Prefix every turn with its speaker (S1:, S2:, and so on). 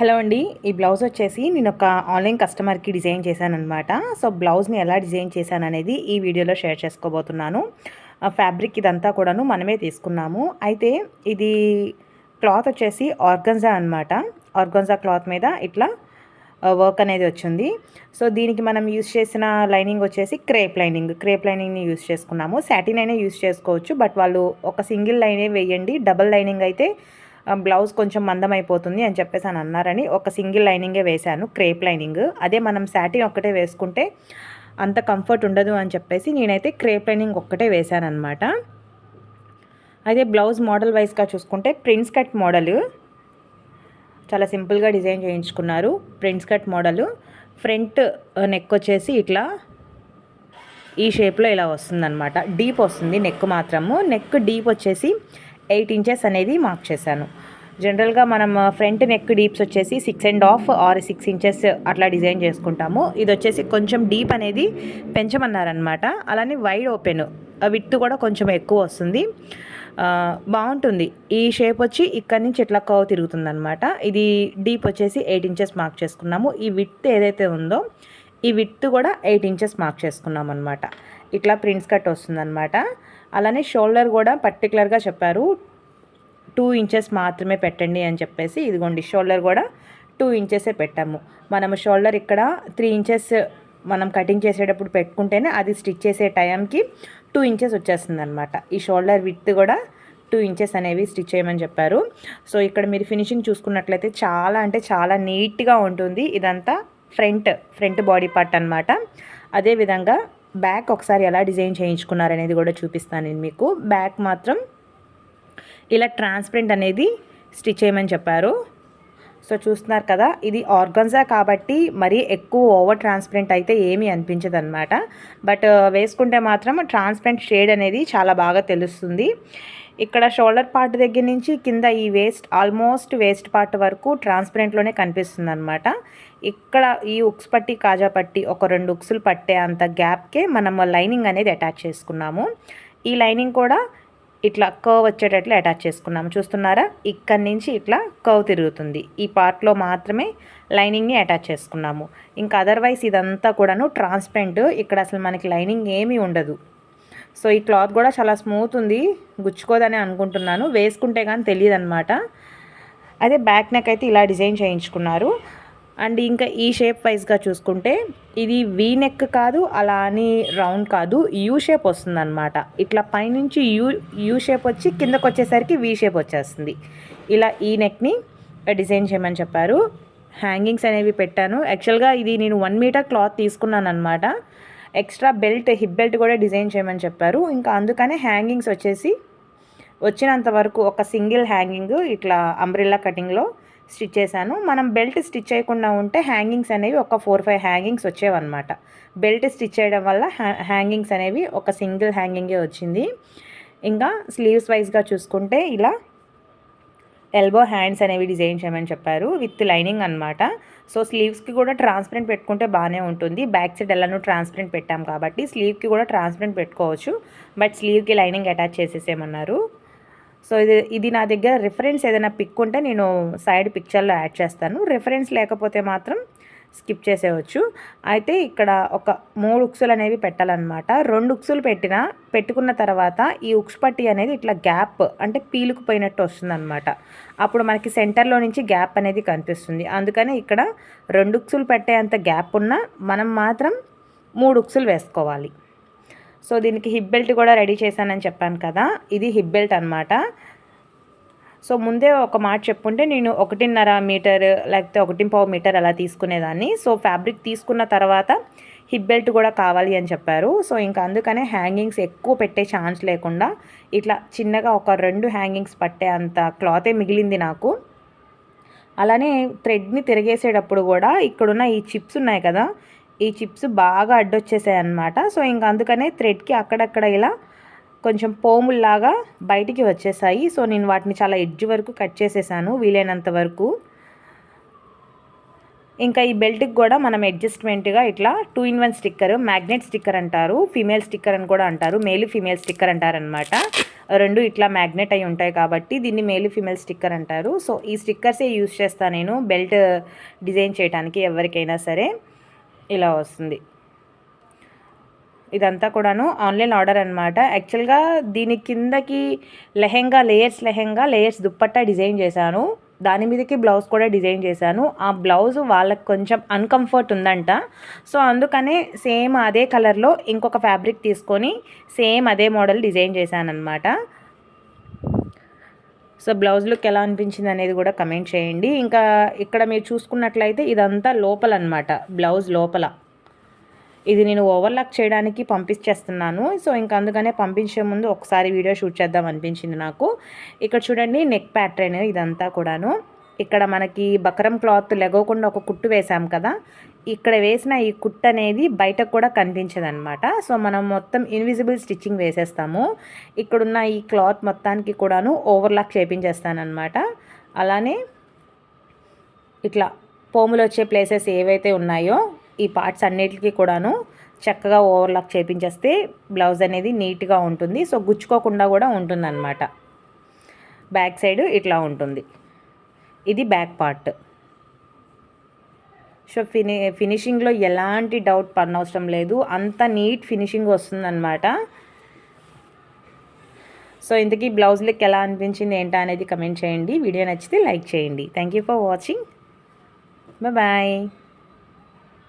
S1: Hello అండి. ఈ blouse వచ్చేసి నేను ఒక ఆన్లైన్ కస్టమర్కి డిజైన్ చేశాను అనమాట సో బ్లౌజ్ని ఎలా డిజైన్ చేశాను అనేది ఈ వీడియోలో షేర్ చేసుకోబోతున్నాను. ఫ్యాబ్రిక్ ఇదంతా కూడాను మనమే తీసుకున్నాము. అయితే ఇది క్లాత్ వచ్చేసి ఆర్గన్జా అనమాట ఆర్గన్జా క్లాత్ మీద ఇట్లా వర్క్ అనేది వచ్చింది. సో దీనికి మనం యూస్ చేసిన లైనింగ్ వచ్చేసి క్రేప్ లైనింగ్. క్రేప్ లైనింగ్ని యూస్ చేసుకున్నాము. సాటిన్ అయినా యూస్ చేసుకోవచ్చు. బట్ వాళ్ళు ఒక సింగిల్ లైనే వేయండి. డబల్ లైనింగ్ అయితే బ్లౌజ్ కొంచెం మందం అయిపోతుంది అని చెప్పేసి అని అన్నారని ఒక సింగిల్ లైనింగే వేశాను క్రేప్ లైనింగ్. అదే మనం శాటిన్ ఒక్కటే వేసుకుంటే అంత కంఫర్ట్ ఉండదు అని చెప్పేసి నేనైతే క్రేప్ లైనింగ్ ఒక్కటే వేశాను అనమాట బ్లౌజ్ మోడల్ వైజ్గా చూసుకుంటే ప్రిన్స్ కట్ మోడల్. చాలా సింపుల్గా డిజైన్ చేయించుకున్నారు prince cut model. Front neck వచ్చేసి ఇట్లా ఈ షేప్లో ఇలా వస్తుందన్నమాట. డీప్ వస్తుంది నెక్ మాత్రము. నెక్ డీప్ వచ్చేసి ఎయిట్ ఇంచెస్ అనేది మార్క్ చేశాను. జనరల్గా మనం ఫ్రంట్ నెక్ డీప్స్ వచ్చేసి six and half or six inches అట్లా డిజైన్ చేసుకుంటాము. ఇది వచ్చేసి కొంచెం డీప్ అనేది పెంచమన్నారనమాట అలానే వైడ్ ఓపెన్ విత్ కూడా కొంచెం ఎక్కువ వస్తుంది. బాగుంటుంది. ఈ షేప్ వచ్చి ఇక్కడ నుంచి ఇట్లా కవ్ తిరుగుతుందనమాట ఇది డీప్ వచ్చేసి ఎయిట్ ఇంచెస్ మార్క్ చేసుకున్నాము. ఈ విత్ ఏదైతే ఉందో ఈ విత్ కూడా ఎయిట్ ఇంచెస్ మార్క్ చేసుకున్నాం అనమాట ఇట్లా ప్రింట్స్ కట్ వస్తుందన్నమాట. అలానే షోల్డర్ కూడా పర్టికులర్గా చెప్పారు టూ ఇంచెస్ మాత్రమే పెట్టండి అని చెప్పేసి. ఇదిగోండి షోల్డర్ కూడా టూ ఇంచెసే పెట్టాము. మనము షోల్డర్ ఇక్కడ త్రీ ఇంచెస్ మనం కటింగ్ చేసేటప్పుడు పెట్టుకుంటేనే అది స్టిచ్ చేసే టైంకి టూ ఇంచెస్ వచ్చేస్తుంది అనమాట ఈ షోల్డర్ విత్ కూడా టూ ఇంచెస్ అనేవి స్టిచ్ చేయమని చెప్పారు. సో ఇక్కడ మీరు ఫినిషింగ్ చూసుకున్నట్లయితే చాలా అంటే చాలా నీట్గా ఉంటుంది. ఇదంతా ఫ్రంట్ ఫ్రంట్ బాడీ పార్ట్ అనమాట అదేవిధంగా బ్యాక్ ఒకసారి ఎలా డిజైన్ చేయించుకున్నారనేది కూడా చూపిస్తాను నేను మీకు. బ్యాక్ మాత్రం ఇలా ట్రాన్స్పరెంట్ అనేది స్టిచ్ చేయమని చెప్పారు. సో చూస్తున్నారు కదా ఇది ఆర్గన్జా కాబట్టి మరీ ఎక్కువ ఓవర్ ట్రాన్స్పరెంట్ అయితే ఏమీ అనిపించదు అనమాట బట్ వేసుకుంటే మాత్రం ట్రాన్స్పరెంట్ షేడ్ అనేది చాలా బాగా తెలుస్తుంది. ఇక్కడ షోల్డర్ పార్ట్ దగ్గర నుంచి కింద ఈ వేస్ట్ ఆల్మోస్ట్ వేస్ట్ పార్ట్ వరకు ట్రాన్స్పరెంట్లోనే కనిపిస్తుంది అనమాట ఇక్కడ ఈ ఉక్స్ పట్టి కాజా పట్టి ఒక రెండు ఉక్సులు పట్టే అంత గ్యాప్కే మనం లైనింగ్ అనేది అటాచ్ చేసుకున్నాము. ఈ లైనింగ్ కూడా ఇట్లా కర్వ్ వచ్చేటట్లు అటాచ్ చేసుకున్నాము. చూస్తున్నారా? ఇక్కడి నుంచి ఇట్లా కర్వ్ తిరుగుతుంది. ఈ పార్ట్లో మాత్రమే లైనింగ్ని అటాచ్ చేసుకున్నాము. ఇంకా అదర్వైజ్ ఇదంతా కూడాను ట్రాన్స్పరెంట్ ఇక్కడ అసలు మనకి లైనింగ్ ఏమీ ఉండదు. సో ఈ క్లాత్ కూడా చాలా స్మూత్ ఉంది. గుచ్చుకోదని అనుకుంటున్నాను. వేసుకుంటే కానీ తెలియదు అనమాట అదే బ్యాక్ నెక్ అయితే ఇలా డిజైన్ చేయించుకున్నారు. అండ్ ఇంకా ఈ షేప్ వైజ్గా చూసుకుంటే ఇది వీ నెక్ కాదు అలా అని రౌండ్ కాదు. యూ షేప్ వస్తుందన్నమాట. ఇట్లా పైనుంచి యూ యూ షేప్ వచ్చి కిందకు వచ్చేసరికి వీ షేప్ వచ్చేస్తుంది. ఇలా ఈ నెక్ని డిజైన్ చేయమని చెప్పారు. హ్యాంగింగ్స్ అనేవి పెట్టాను. యాక్చువల్గా ఇది నేను వన్ మీటర్ క్లాత్ తీసుకున్నాను అనమాట ఎక్స్ట్రా బెల్ట్ హిప్ బెల్ట్ కూడా డిజైన్ చేయమని చెప్పారు. ఇంకా అందుకనే హ్యాంగింగ్స్ వచ్చేసి వచ్చినంత వరకు ఒక సింగిల్ హ్యాంగింగ్ ఇట్లా అంబ్రిల్లా కటింగ్లో స్టిచ్ చేశాను. మనం బెల్ట్ స్టిచ్ చేయకుండా ఉంటే హ్యాంగింగ్స్ అనేవి ఒక ఫోర్ ఫైవ్ హ్యాంగింగ్స్ వచ్చేవన్నమాట. బెల్ట్ స్టిచ్ చేయడం వల్ల హ్యాంగింగ్స్ అనేవి ఒక సింగిల్ హ్యాంగింగే వచ్చింది. ఇంకా స్లీవ్స్ వైజ్గా చూసుకుంటే ఇలా ఎల్బో హ్యాండ్స్ అనేవి డిజైన్ చేయమని చెప్పారు విత్ లైనింగ్ అనమాట సో స్లీవ్స్కి కూడా ట్రాన్స్పరెంట్ పెట్టుకుంటే బాగానే ఉంటుంది. బ్యాక్ సైడ్ ఎలానో ట్రాన్స్పరెంట్ పెట్టాం కాబట్టి స్లీవ్కి కూడా ట్రాన్స్పరెంట్ పెట్టుకోవచ్చు. బట్ స్లీవ్కి లైనింగ్ అటాచ్ చేసేసేమన్నారు సో ఇది ఇది నా దగ్గర రిఫరెన్స్ ఏదైనా పిక్ ఉంటే నేను సైడ్ పిక్చర్లో యాడ్ చేస్తాను. రిఫరెన్స్ లేకపోతే మాత్రం స్కిప్ చేసేవచ్చు అయితే ఇక్కడ ఒక మూడు ఉక్సులు అనేవి పెట్టాలన్నమాట. రెండు ఉక్సులు పెట్టిన పెట్టుకున్న తర్వాత ఈ ఉక్స్ పట్టి అనేది ఇట్లా గ్యాప్ అంటే పీలుకుపోయినట్టు వస్తుందన్నమాట. అప్పుడు మనకి సెంటర్లో నుంచి గ్యాప్ అనేది కనిపిస్తుంది. అందుకని ఇక్కడ రెండు ఉక్సులు పెట్టేంత గ్యాప్ ఉన్న మనం మాత్రం మూడు ఉక్సులు వేసుకోవాలి. సో దీనికి హిప్ బెల్ట్ కూడా రెడీ చేశానని చెప్పాను కదా. ఇది హిప్ బెల్ట్ అనమాట సో ముందే ఒక మాట చెప్పుంటే నేను ఒకటిన్నర మీటర్ లేకపోతే ఒకటి పావు మీటర్ అలా తీసుకునేదాన్ని. సో ఫ్యాబ్రిక్ తీసుకున్న తర్వాత హిప్ బెల్ట్ కూడా కావాలి అని చెప్పారు. సో ఇంకా అందుకనే హ్యాంగింగ్స్ ఎక్కువ పెట్టే ఛాన్స్ లేకుండా ఇట్లా చిన్నగా ఒక రెండు హ్యాంగింగ్స్ పట్టే అంత క్లాతే మిగిలింది నాకు. అలానే థ్రెడ్ని తిరిగేసేటప్పుడు కూడా ఇక్కడున్న ఈ చిప్స్ ఉన్నాయి కదా ఈ చిప్స్ బాగా అడ్డొచ్చేసాయి అనమాట సో ఇంకా అందుకనే థ్రెడ్కి అక్కడక్కడ ఇలా కొంచెం పోముల్లాగా బయటికి వచ్చేసాయి. సో నేను వాటిని చాలా ఎడ్జ్ వరకు కట్ చేసేసాను వీలైనంత వరకు. ఇంకా ఈ బెల్ట్కి కూడా మనం అడ్జస్ట్మెంట్గా ఇట్లా two in one sticker magnet sticker అంటారు ఫీమేల్ స్టిక్కర్ అని కూడా అంటారు మేలు ఫీమేల్ స్టిక్కర్ అంటారనమాట రెండు ఇట్లా మ్యాగ్నెట్ అయి ఉంటాయి కాబట్టి దీన్ని మేలు ఫీమేల్ స్టిక్కర్ అంటారు. సో ఈ స్టిక్కర్సే యూస్ చేస్తాను నేను బెల్ట్ డిజైన్ చేయడానికి ఎవరికైనా సరే. ఇలా వస్తుంది. ఇదంతా కూడాను ఆన్లైన్ ఆర్డర్ అనమాట యాక్చువల్గా దీని కిందకి lehenga layers lehenga layers dupatta design చేశాను. దాని మీదకి బ్లౌజ్ కూడా డిజైన్ చేశాను. ఆ బ్లౌజ్ వాళ్ళకి కొంచెం అన్కంఫర్ట్ ఉందంట. సో అందుకనే సేమ్ అదే కలర్లో ఇంకొక ఫ్యాబ్రిక్ తీసుకొని సేమ్ అదే మోడల్ డిజైన్ చేశాను అనమాట సో బ్లౌజ్ లుక్ ఎలా అనిపించింది అనేది కూడా కమెంట్ చేయండి. ఇంకా ఇక్కడ మీరు చూసుకున్నట్లయితే ఇదంతా లోపల అనమాట బ్లౌజ్ లోపల. ఇది నేను ఓవర్లాక్ చేయడానికి పంపించేస్తున్నాను. సో ఇంకా అందుకనే పంపించే ముందు ఒకసారి వీడియో షూట్ చేద్దాం అనిపించింది నాకు. ఇక్కడ చూడండి నెక్ ప్యాటర్న్ ఇదంతా కూడాను. ఇక్కడ మనకి బకరం క్లాత్ లెగోకుండా ఒక కుట్టు వేసాం కదా. ఇక్కడ వేసిన ఈ కుట్టు అనేది బయటకు కూడా కనిపించదనమాట సో మనం మొత్తం ఇన్విజిబుల్ స్టిచ్చింగ్ వేసేస్తాము. ఇక్కడున్న ఈ క్లాత్ మొత్తానికి కూడాను ఓవర్లాక్ చేపించేస్తానమాట అలానే ఇట్లా పోములు వచ్చే ప్లేసెస్ ఏవైతే ఉన్నాయో ఈ పార్ట్స్ అన్నిటికీ కూడాను చక్కగా ఓవర్లాక్ చేపించేస్తే బ్లౌజ్ అనేది నీట్గా ఉంటుంది. సో గుచ్చుకోకుండా కూడా ఉంటుందన్నమాట. బ్యాక్ సైడ్ ఇట్లా ఉంటుంది. ఇది బ్యాక్ పార్ట్ సో ఫిని ఫినిషింగ్లో ఎలాంటి డౌట్ పడనవసరం లేదు. అంత నీట్ ఫినిషింగ్ వస్తుందన్నమాట. సో ఇంతకీ బ్లౌజ్లకి ఎలా అనిపించింది ఏంటా అనేది కమెంట్ చేయండి. వీడియో నచ్చితే లైక్ చేయండి. Thank you for watching bye